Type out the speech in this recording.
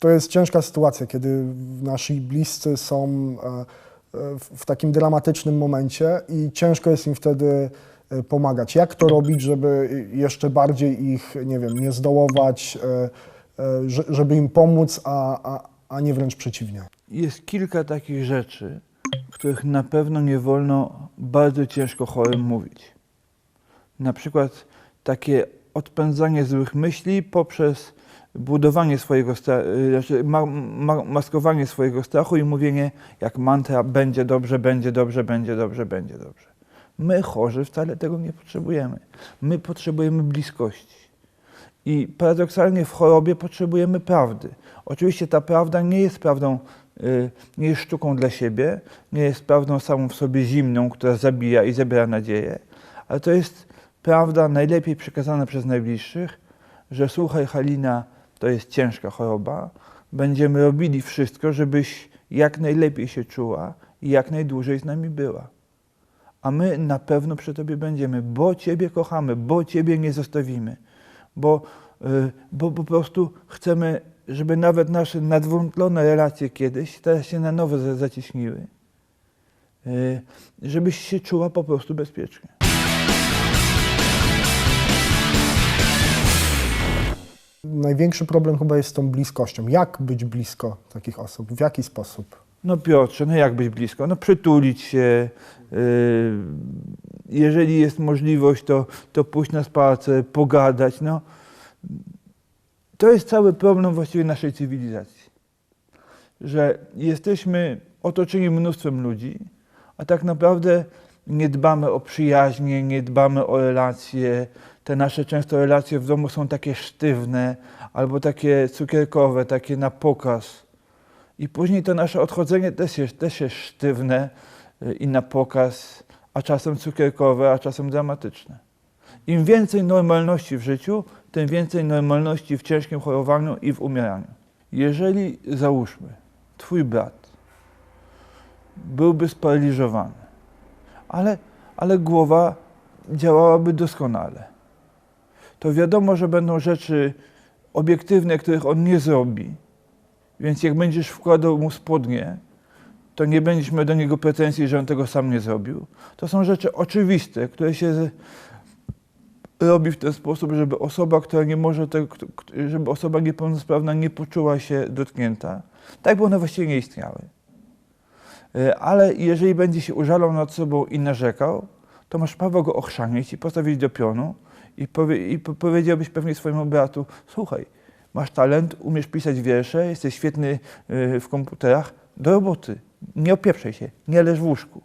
To jest ciężka sytuacja, kiedy nasi bliscy są e, e, w- takim dramatycznym momencie i ciężko jest im wtedy e, pomagać. Jak to robić, żeby jeszcze bardziej ich, nie wiem, nie zdołować, że- żeby im pomóc, a, a, a nie wręcz przeciwnie? Jest kilka takich rzeczy, których na pewno nie wolno bardzo ciężko chorym mówić. Na przykład takie odpędzanie złych myśli poprzez budowanie swojego strachu, znaczy ma, ma, maskowanie swojego strachu i mówienie jak mantra będzie dobrze, będzie dobrze, będzie dobrze, będzie dobrze. My chorzy wcale tego nie potrzebujemy. My potrzebujemy bliskości. I paradoksalnie w chorobie potrzebujemy prawdy. Oczywiście ta prawda nie jest prawdą, y, nie jest sztuką dla siebie, nie jest prawdą samą w sobie zimną, która zabija i zabiera nadzieję, ale to jest prawda najlepiej przekazana przez najbliższych, że słuchaj Halina, to jest ciężka choroba, będziemy robili wszystko, żebyś jak najlepiej się czuła i jak najdłużej z nami była. A my na pewno przy Tobie będziemy, bo Ciebie kochamy, bo Ciebie nie zostawimy, bo, y, bo po prostu chcemy, żeby nawet nasze nadwątlone relacje kiedyś teraz się na nowo za- zacieśniły, y, żebyś się czuła po prostu bezpiecznie. Największy problem chyba jest z tą bliskością. Jak być blisko takich osób? W jaki sposób? No Piotrze, no jak być blisko? No przytulić się. yy, Jeżeli jest możliwość, to, to pójść na spacer, pogadać. No. To jest cały problem właściwie naszej cywilizacji. Że jesteśmy otoczeni mnóstwem ludzi, a tak naprawdę nie dbamy o przyjaźnie, nie dbamy o relacje. Te nasze często relacje w domu są takie sztywne albo takie cukierkowe, takie na pokaz. I później to nasze odchodzenie też jest, też jest sztywne y, i na pokaz, a czasem cukierkowe, a czasem dramatyczne. Im więcej normalności w życiu, tym więcej normalności w ciężkim chorowaniu i w umieraniu. Jeżeli, załóżmy, twój brat byłby sparaliżowany, ale, ale głowa działałaby doskonale, to wiadomo, że będą rzeczy obiektywne, których on nie zrobi, więc jak będziesz wkładał mu spodnie, to nie będziesz miał do niego pretensji, że on tego sam nie zrobił. To są rzeczy oczywiste, które się robi w ten sposób, żeby osoba, która nie może tego, żeby osoba niepełnosprawna nie poczuła się dotknięta. Tak by one właściwie nie istniały. E, Ale jeżeli będzie się użalał nad sobą i narzekał, to masz prawo go ochrzanić i postawić do pionu i, powie, i po- powiedziałbyś pewnie swojemu bratu, słuchaj, masz talent, umiesz pisać wiersze, jesteś świetny y, w komputerach, do roboty. Nie opieprzaj się, nie leż w łóżku.